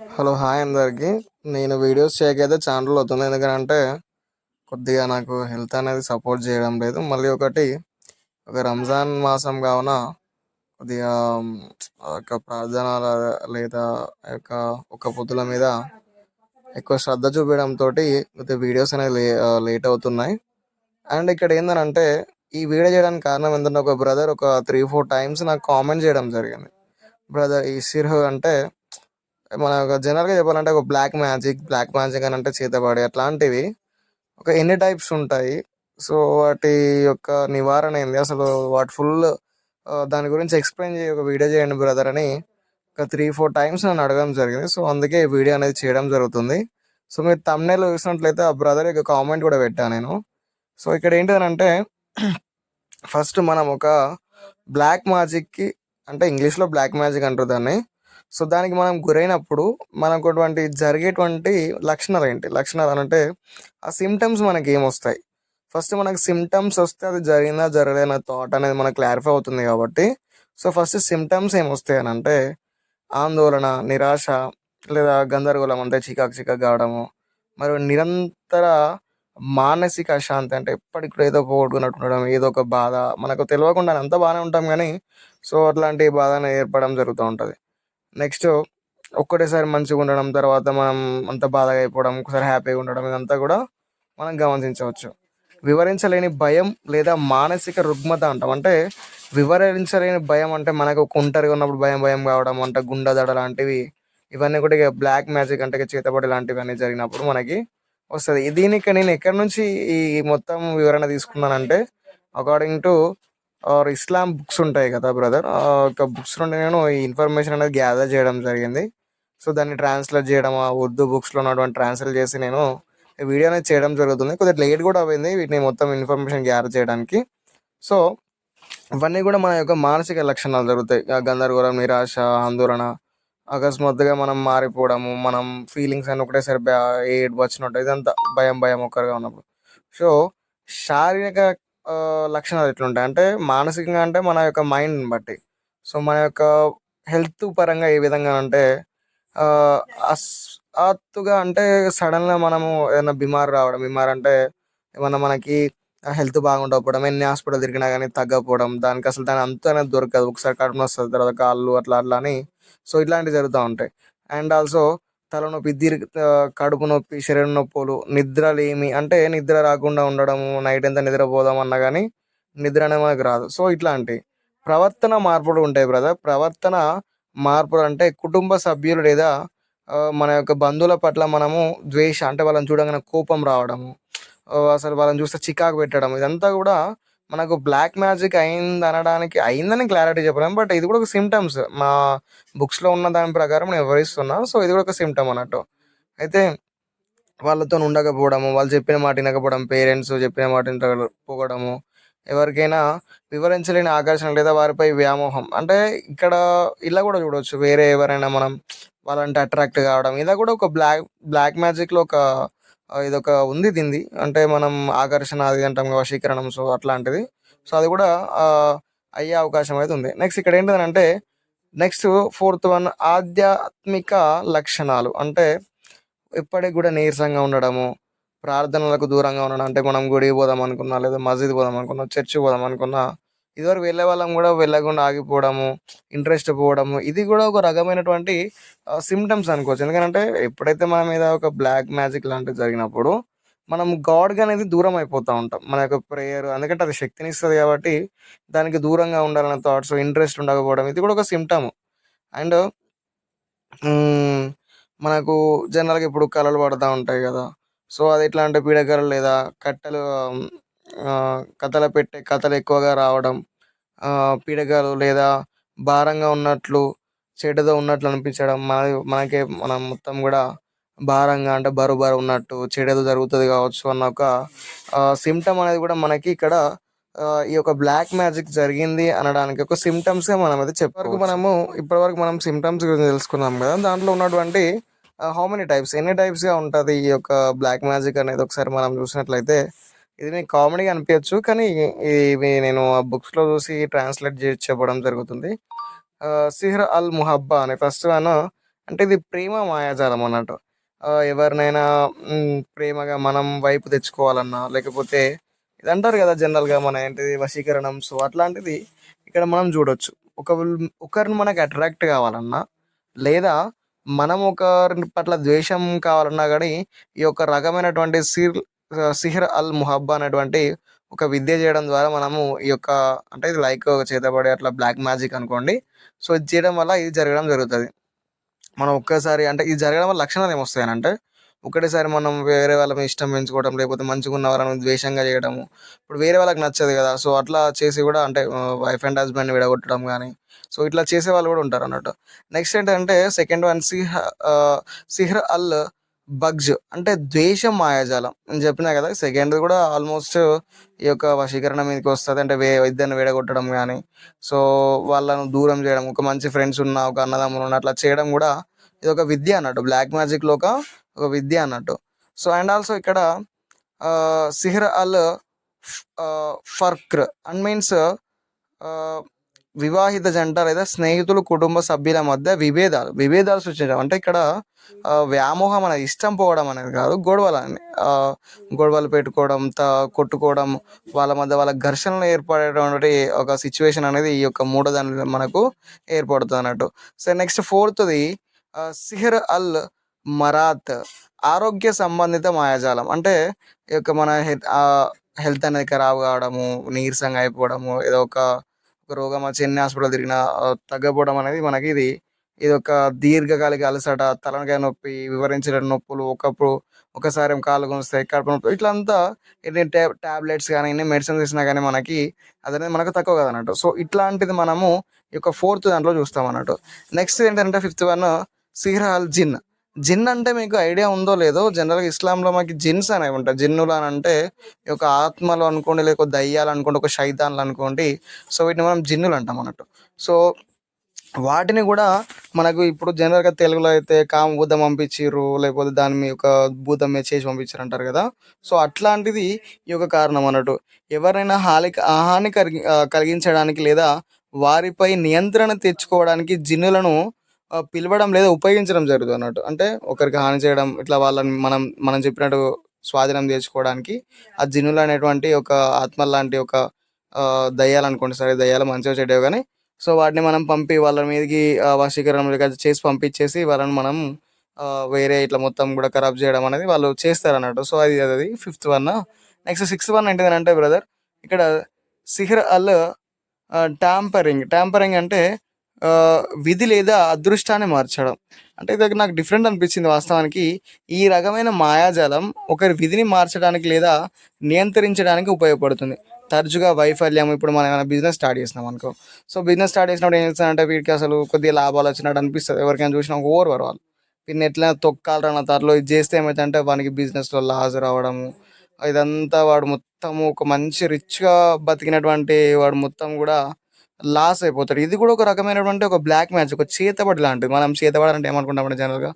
Hello hi అందరికి. నేను videos చేయకైతే channel అవుతుంది. ఎందుకంటే కొద్దిగా నాకు హెల్త్ అనేది సపోర్ట్ చేయడం లేదు. మళ్ళీ ఒకటి ఒక రంజాన్ మాసం కావున కొద్దిగా ఆ యొక్క ప్రార్థన లేదా యొక్క ఒక పొద్దుల మీద ఎక్కువ శ్రద్ధ చూపించడంతో కొద్దిగా వీడియోస్ అనేది లే లేట్ అవుతున్నాయి. అండ్ ఇక్కడ ఏంటంటే ఈ వీడియో చేయడానికి కారణం ఏంటంటే ఒక బ్రదర్ ఒక త్రీ ఫోర్ టైమ్స్ నాకు కామెంట్ చేయడం జరిగింది. బ్రదర్ ఈ సిర్హ్ అంటే మన జనరల్గా చెప్పాలంటే ఒక బ్లాక్ మ్యాజిక్ బ్లాక్ మ్యాజిక్ అని అంటే చేతబడి అట్లాంటివి. ఒక ఎన్ని టైప్స్ ఉంటాయి? సో వాటి యొక్క నివారణ ఏంది? అసలు వాటి ఫుల్ దాని గురించి ఎక్స్ప్లెయిన్ చేయ ఒక వీడియో చేయండి బ్రదర్ అని. ఒక త్రీ ఫోర్ టైమ్స్ నన్ను అడగడం జరిగింది. సో అందుకే ఈ వీడియో అనేది చేయడం జరుగుతుంది. సో మీరు తమ్నేలో చూసినట్లయితే ఆ బ్రదర్ యొక్క కామెంట్ కూడా పెట్టాను నేను. సో ఇక్కడ ఏంటంటే ఫస్ట్ మనం ఒక బ్లాక్ మ్యాజిక్కి అంటే ఇంగ్లీష్లో బ్లాక్ మ్యాజిక్ అంటారు దాన్ని. సో దానికి మనం గురైనప్పుడు మనకు అటువంటి జరిగేటువంటి లక్షణాలు ఏంటి? లక్షణాలు అంటే ఆ సిమ్టమ్స్ మనకి ఏమొస్తాయి? ఫస్ట్ మనకు సిమ్టమ్స్ వస్తే అది జరిగిందా జరగలేనా థాట్ అనేది మనకు క్లారిఫై అవుతుంది కాబట్టి. సో ఫస్ట్ సిమ్టమ్స్ ఏమొస్తాయి అని అంటే ఆందోళన నిరాశ లేదా గందరగోళం అంటే చికాకు చికాకు కావడము మరియు నిరంతర మానసిక అశాంతి అంటే ఎప్పటికి కూడా ఏదో పోగొట్టుకున్నట్టు ఉండడం ఏదో ఒక బాధ. మనకు తెలియకుండా అంతా బాగానే ఉంటాం కానీ సో అట్లాంటి బాధను ఏర్పడడం జరుగుతూ ఉంటుంది. నెక్స్ట్ ఒక్కటేసారి మంచిగా ఉండడం తర్వాత మనం అంత బాధగా అయిపోవడం ఒకసారి హ్యాపీగా ఉండడం ఇదంతా కూడా మనం గమనించవచ్చు. వివరించలేని భయం లేదా మానసిక రుగ్మత అంటాం. అంటే వివరించలేని భయం అంటే మనకు ఒక ఒంటరిగా ఉన్నప్పుడు భయం భయం కావడం అంటే గుండదడ లాంటివి ఇవన్నీ కూడా ఇక బ్లాక్ మ్యాజిక్ అంటే చేతబడి లాంటివి అన్నీ జరిగినప్పుడు మనకి వస్తుంది. దీనికి నేను ఎక్కడి నుంచి ఈ మొత్తం వివరణ తీసుకున్నానంటే according to our Islam books ఉంటాయి కదా బ్రదర్? ఆ యొక్క బుక్స్ నుండి నేను ఈ ఇన్ఫర్మేషన్ అనేది గ్యాదర్ చేయడం జరిగింది. సో దాన్ని ట్రాన్స్లేట్ చేయడం ఆ ఉర్దూ బుక్స్లో ఉన్నటువంటి ట్రాన్స్లేట్ చేసి నేను వీడియో అనేది చేయడం జరుగుతుంది. కొద్దిగా లేట్ కూడా అయింది వీటిని మొత్తం ఇన్ఫర్మేషన్ గ్యాదర్ చేయడానికి. సో ఇవన్నీ కూడా మన యొక్క మానసిక లక్షణాలు జరుగుతాయి. ఆ గందరగోళం నిరాశ ఆందోళన అకస్మాత్తుగా మనం మారిపోవడము మనం ఫీలింగ్స్ అని ఒకటేసారి ఏడ్ వచ్చినట్టు ఇదంతా భయం భయం ఒక్కరిగా ఉన్నప్పుడు. సో శారీరక లక్షణాలు ఎట్లుంటాయి? అంటే మానసికంగా అంటే మన యొక్క మైండ్ని బట్టి. సో మన యొక్క హెల్త్ పరంగా ఏ విధంగా అంటే అస్ఆత్తుగా అంటే సడన్గా మనము ఏదైనా బిమారు రావడం బిమార్ అంటే ఏమన్నా మనకి హెల్త్ బాగుండకపోవడం ఎన్ని హాస్పిటల్ తిరిగినా కానీ తగ్గకపోవడం దానికి అసలు దాని అంతనే దొరకదు. ఒకసారి కడుపు వస్తుంది తర్వాత కాళ్ళు అట్లా అట్లా అని. సో ఇట్లాంటివి జరుగుతూ ఉంటాయి. అండ్ ఆల్సో తలనొప్పి దీర్ఘ కడుపు నొప్పి శరీరం నొప్పులు నిద్రలేమి అంటే నిద్ర రాకుండా ఉండడము నైట్ ఎంత నిద్రపోదాం అన్న కానీ నిద్ర అనేది మనకు రాదు. సో ఇట్లాంటి ప్రవర్తన మార్పులు ఉంటాయి బ్రదర్. ప్రవర్తన మార్పులు అంటే కుటుంబ సభ్యులు లేదా మన యొక్క బంధువుల పట్ల మనము ద్వేష అంటే వాళ్ళని చూడగానే కోపం రావడము అసలు వాళ్ళని చూస్తే చికాకు పెట్టడం ఇదంతా కూడా మనకు బ్లాక్ మ్యాజిక్ అయింది అనడానికి అయిందని క్లారిటీ చెప్పలేము బట్ ఇది కూడా ఒక సిమ్టమ్స్ మా బుక్స్లో ఉన్న దాని ప్రకారం నేను వివరిస్తున్నా సో ఇది కూడా ఒక సిమ్టమ్ అన్నట్టు. అయితే వాళ్ళతో ఉండకపోవడము వాళ్ళు చెప్పిన మాట వినకపోవడం పేరెంట్స్ చెప్పిన మాట వినకపోవడము ఎవరికైనా వివరించలేని ఆకర్షణ లేదా వారిపై వ్యామోహం. అంటే ఇక్కడ ఇలా కూడా చూడవచ్చు వేరే ఎవరైనా మనం వాళ్ళంటే అట్రాక్ట్ కావడం ఇలా కూడా ఒక బ్లాక్ బ్లాక్ మ్యాజిక్లో ఒక ఇదొక ఉంది దీనిది. అంటే మనం ఆకర్షణ అది అంటాం వశీకరణం సో అట్లాంటిది. సో అది కూడా అయ్యే అవకాశం అయితే ఉంది. నెక్స్ట్ ఇక్కడ ఏంటంటే నెక్స్ట్ ఫోర్త్ వన్ ఆధ్యాత్మిక లక్షణాలు. అంటే ఇప్పటికి కూడా నీరసంగా ఉండడము ప్రార్థనలకు దూరంగా ఉండడం. అంటే మనం గుడికి పోదాం అనుకున్నా లేదా మసీద్ పోదాం అనుకున్నా చర్చి పోదాం అనుకున్నా ఇదివరకు వెళ్ళే వాళ్ళం కూడా వెళ్ళకుండా ఆగిపోవడము ఇంట్రెస్ట్ పోవడము ఇది కూడా ఒక రకమైనటువంటి సిమ్టమ్స్ అనుకోవచ్చు. ఎందుకంటే ఎప్పుడైతే మన మీద ఒక బ్లాక్ మ్యాజిక్ లాంటివి జరిగినప్పుడు మనం గాడ్గా అనేది దూరం అయిపోతూ ఉంటాం. మన యొక్క ప్రేయర్ ఎందుకంటే అది శక్తిని ఇస్తుంది కాబట్టి దానికి దూరంగా ఉండాలన్న థాట్స్ ఇంట్రెస్ట్ ఉండకపోవడం ఇది కూడా ఒక సిమ్టమ్ అండ్ మనకు జనరల్గా ఇప్పుడు కళలు పడుతూ ఉంటాయి కదా. సో అది ఎట్లా అంటే పీడకలలు లేదా కట్టెలు కథలు పెట్టే కథలు ఎక్కువగా రావడం పీడకలు లేదా భారంగా ఉన్నట్లు చెడుతో ఉన్నట్లు అనిపించడం మన మనకే మనం మొత్తం కూడా భారంగా అంటే బరువు బరువు ఉన్నట్టు చెడేదో జరుగుతుంది కావచ్చు అన్న ఒక సిమ్టమ్ అనేది కూడా మనకి ఇక్కడ ఈ యొక్క బ్లాక్ మ్యాజిక్ జరిగింది అనడానికి ఒక సిమ్టమ్స్గా మనం అయితే చెప్పవరకు మనము ఇప్పటివరకు మనం సిమ్టమ్స్ గురించి తెలుసుకున్నాం కదా. దాంట్లో ఉన్నటువంటి హౌ మెనీ టైప్స్ ఎన్ని టైప్స్గా ఉంటుంది ఈ యొక్క బ్లాక్ మ్యాజిక్ అనేది ఒకసారి మనం చూసినట్లయితే ఇది మీకు కామెడీ అనిపించచ్చు కానీ ఇవి నేను ఆ బుక్స్లో చూసి ట్రాన్స్లేట్ చేసి చెప్పడం జరుగుతుంది సిహ్ర అల్ ముహబ్బా అనే ఫస్ట్ వన్ అంటే ఇది ప్రేమ మాయాజాలం అన్నట్టు ఎవరినైనా ప్రేమగా మనం వైపు తెచ్చుకోవాలన్నా లేకపోతే ఇది అంటారు కదా జనరల్‌గా మన ఏంటిది వశీకరణం. సో, అట్లాంటిది ఇక్కడ మనం చూడొచ్చు. ఒక ఒకరిని మనకు అట్రాక్ట్ కావాలన్నా లేదా మనం ఒకరి పట్ల ద్వేషం కావాలన్నా కానీ ఈ యొక్క రకమైనటువంటి సిర్ సిహర్ అల్ ముహబ్బా అనేటువంటి ఒక విద్య చేయడం ద్వారా మనము ఈ యొక్క అంటే ఇది లైక్ చేతబడి అట్లా బ్లాక్ మ్యాజిక్ అనుకోండి. సో, ఇది చేయడం వల్ల ఇది జరగడం జరుగుతుంది మనం ఒక్కసారి అంటే ఇది జరగడం వల్ల లక్షణాలు ఏమొస్తాయనంటే ఒకటేసారి మనం వేరే వాళ్ళ ఇష్టం పెంచుకోవడం లేకపోతే మంచిగా ఉన్న వాళ్ళని ద్వేషంగా చేయడము. ఇప్పుడు వేరే వాళ్ళకి నచ్చదు కదా! సో, అట్లా చేసి కూడా అంటే వైఫ్ అండ్ హస్బెండ్ విడగొట్టడం కానీ సో, ఇట్లా చేసే వాళ్ళు కూడా ఉంటారు అన్నట్టు నెక్స్ట్ ఏంటంటే సెకండ్ వన్ సిహ్ సిహర్ అల్ బగ్జ్ అంటే ద్వేషం మాయాజాలం. నేను చెప్పినా కదా! సెకండ్ కూడా ఆల్మోస్ట్ ఈ యొక్క వశీకరణ మీదకి వస్తుంది అంటే వే ఇద్దరిని వేడగొట్టడం కానీ సో, వాళ్ళను దూరం చేయడం. ఒక మంచి ఫ్రెండ్స్ ఉన్న ఒక అన్నదమ్ములు ఉన్న అట్లా చేయడం కూడా ఇదొక విద్య అన్నట్టు. బ్లాక్ మ్యాజిక్‌లో ఒక ఒక విద్య అన్నట్టు. సో, అండ్ ఆల్సో ఇక్కడ సిహర్ అల్ ఫ్ ఫర్క్ర్ అండ్ మీన్స్ వివాహిత జంట లేదా స్నేహితులు, కుటుంబ సభ్యుల మధ్య విభేదాలు, విభేదాలు సృష్టించడం. అంటే ఇక్కడ వ్యామోహం అనేది ఇష్టం పోవడం అనేది కాదు. గొడవలని అని గొడవలు పెట్టుకోవడం, త కొట్టుకోవడం, వాళ్ళ మధ్య వాళ్ళ ఘర్షణలు ఏర్పడేటువంటి ఒక సిచ్యువేషన్ అనేది ఈ యొక్క మూడో మనకు ఏర్పడుతుంది అన్నట్టు సో, నెక్స్ట్ ఫోర్త్‌ది సిహర్ అల్ మరాత్ ఆరోగ్య సంబంధిత మాయాజాలం. అంటే ఈ యొక్క మన హెల్త్ అనేది ఖరాబ్ కావడము, నీరసంగా అయిపోవడము, ఏదో ఒక ఒక రోగం వచ్చి ఎన్ని హాస్పిటల్ తిరిగినా తగ్గపోవడం అనేది మనకి ఇది ఇది ఒక దీర్ఘకాలిక అలసట, తలనకాయ నొప్పి, వివరించడం నొప్పులు, ఒకప్పుడు ఒకసారి కాళ్ళు గుంస్తాయి కడుపు నొప్పి ఇట్లా అంతా ఎన్ని టా టాబ్లెట్స్ కానీ ఎన్ని మెడిసిన్స్ ఇచ్చినా కానీ మనకి అదనేది మనకు తక్కువ కాదన్నట్టు. సో, ఇట్లాంటిది మనము ఈ యొక్క ఫోర్త్ దాంట్లో చూస్తాం అన్నట్టు నెక్స్ట్ ఏంటంటే ఫిఫ్త్ వన్ సిహ్రాల్ జిన్. జిన్ అంటే మీకు ఐడియా ఉందో లేదో జనరల్‌గా ఇస్లాంలో మనకి జిన్స్ అనేవి ఉంటాయి. జిన్నులు అని అంటే ఈ యొక్క ఆత్మలు అనుకోండి, లేకపోతే దయ్యాలు అనుకోండి, ఒక శైతాన్లు అనుకోండి. సో, వీటిని మనం జిన్నులు అంటాం అన్నట్టు. సో, వాటిని కూడా మనకు ఇప్పుడు జనరల్‌గా తెలుగులో అయితే కామ కామభూతం పంపించిర్రు, లేకపోతే దాని మీ యొక్క భూతం మీద చేసి పంపించారు అంటారు కదా! సో, అట్లాంటిది ఈ యొక్క కారణం అన్నట్టు. ఎవరైనా హాని హాని కలిగి కలిగించడానికి లేదా వారిపై నియంత్రణ తెచ్చుకోవడానికి జిన్నులను పిలవడం లేదా ఉపయోగించడం జరుగుతుంది అన్నట్టు అంటే ఒకరికి హాని చేయడం, ఇట్లా వాళ్ళని మనం మనం చెప్పినట్టు స్వాధీనం చేసుకోవడానికి ఆ జిన్నులు అనేటువంటి ఒక ఆత్మ లాంటి ఒక దయ్యాలు అనుకోండి. సరే దయ్యాలు మంచిగా చెడ్డవో కానీ సో, వాటిని మనం పంపి వాళ్ళ మీదకి ఆహ్, వశీకరణం చేసి పంపించేసి వాళ్ళని మనం వేరే ఇట్లా మొత్తం కూడా ఖరాబ్ చేయడం అనేది వాళ్ళు చేస్తారు అన్నట్టు సో, అది అది fifth one. Next sixth one ఏంటిదనంటే brother ఇక్కడ సిహర్ అల్ టాంపరింగ్. టాంపరింగ్ అంటే విధి లేదా అదృష్టాన్ని మార్చడం. అంటే ఇది నాకు డిఫరెంట్ అనిపించింది వాస్తవానికి. ఈ రకమైన మాయాజాలం ఒకరి విధిని మార్చడానికి లేదా నియంత్రించడానికి ఉపయోగపడుతుంది. తరచుగా వైఫల్యం ఇప్పుడు మనం ఏమైనా బిజినెస్ స్టార్ట్ చేసినాం అనుకో. సో, బిజినెస్ స్టార్ట్ చేసినప్పుడు ఏం చేస్తానంటే వీడికి అసలు కొద్దిగా లాభాలు వచ్చినట్టు అనిపిస్తుంది ఎవరికైనా చూసినా ఓవర్ వాళ్ళు. వీడిని ఎట్లయినా తొక్కాలిరా నా తరలో ఇది చేస్తే ఏమైతే వానికి బిజినెస్‌లో లాస్ రావడము. ఇదంతా వాడు మొత్తము ఒక మంచి రిచ్‌గా బతికినటువంటి వాడు మొత్తం కూడా లాస్ అయిపోతాడు. ఇది కూడా ఒక రకమైనటువంటి ఒక బ్లాక్ మ్యాజిక్. ఒక చేతబడి లాంటిది. మనం చేతబడి అంటే ఏమనుకుంటామంటే జనరల్‌గా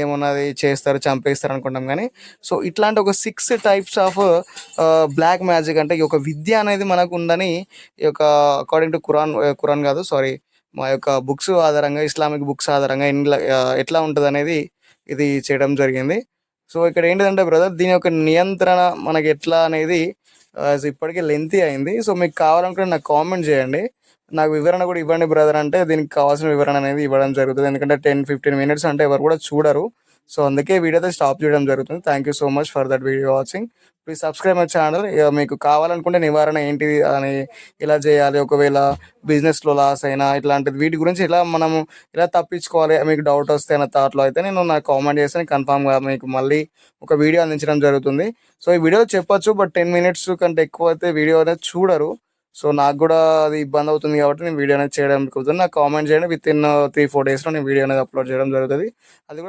ఏమన్నది చేస్తారు, చంపేస్తారు అనుకుంటాం కానీ సో, ఇట్లాంటి ఒక six types of black magic అంటే ఈ యొక్క విద్య అనేది మనకు ఉందని ఈ యొక్క అకార్డింగ్ టు కురాన్ కురాన్ కాదు సారీ మా యొక్క బుక్స్ ఆధారంగా ఇస్లామిక్ బుక్స్ ఆధారంగా ఎట్లా ఉంటుంది అనేది ఇది చేయడం జరిగింది. సో, ఇక్కడ ఏంటిదంటే బ్రదర్ దీని యొక్క నియంత్రణ మనకి ఎట్లా అనేది ఇప్పటికే లెంతీ అయింది. సో, మీకు కావాలనుకుంటే నాకు కామెంట్ చేయండి. నాకు వివరణ కూడా ఇవ్వండి బ్రదర్ అంటే దీనికి కావాల్సిన వివరణ అనేది ఇవ్వడం జరుగుతుంది ఎందుకంటే 10, 15 మినిట్స్ అంటే ఎవరు కూడా చూడరు. సో, అందుకే వీడియో స్టాప్ చేయడం జరుగుతుంది. Thank you so much for that video watching. Please subscribe my channel. మీకు కావాలనుకుంటే నివారణ ఏంటిది అని ఎలా చేయాలి? ఒకవేళ బిజినెస్‌లో లాస్ అయినా ఇట్లాంటిది వీటి గురించి ఎలా మనము ఎలా తప్పించుకోవాలి మీకు డౌట్ వస్తే అన్న థాట్‌లో అయితే నేను నాకు కామెంట్ చేస్తే నేను కన్ఫర్మ్‌గా మీకు మళ్ళీ ఒక వీడియో అందించడం జరుగుతుంది. సో, ఈ వీడియో చెప్పొచ్చు బట్ 10 మినిట్స్ కంటే ఎక్కువ అయితే వీడియో అనేది చూడరు. సో, నాకు కూడా అది ఇబ్బంది అవుతుంది కాబట్టి నేను వీడియో అనేది చేయడం కుదరదు. నాకు కామెంట్ చేయండి. విత్ ఇన్ త్రీ ఫోర్ డేస్‌లో నేను వీడియో అనేది అప్‌లోడ్ చేయడం జరుగుతుంది అది కూడా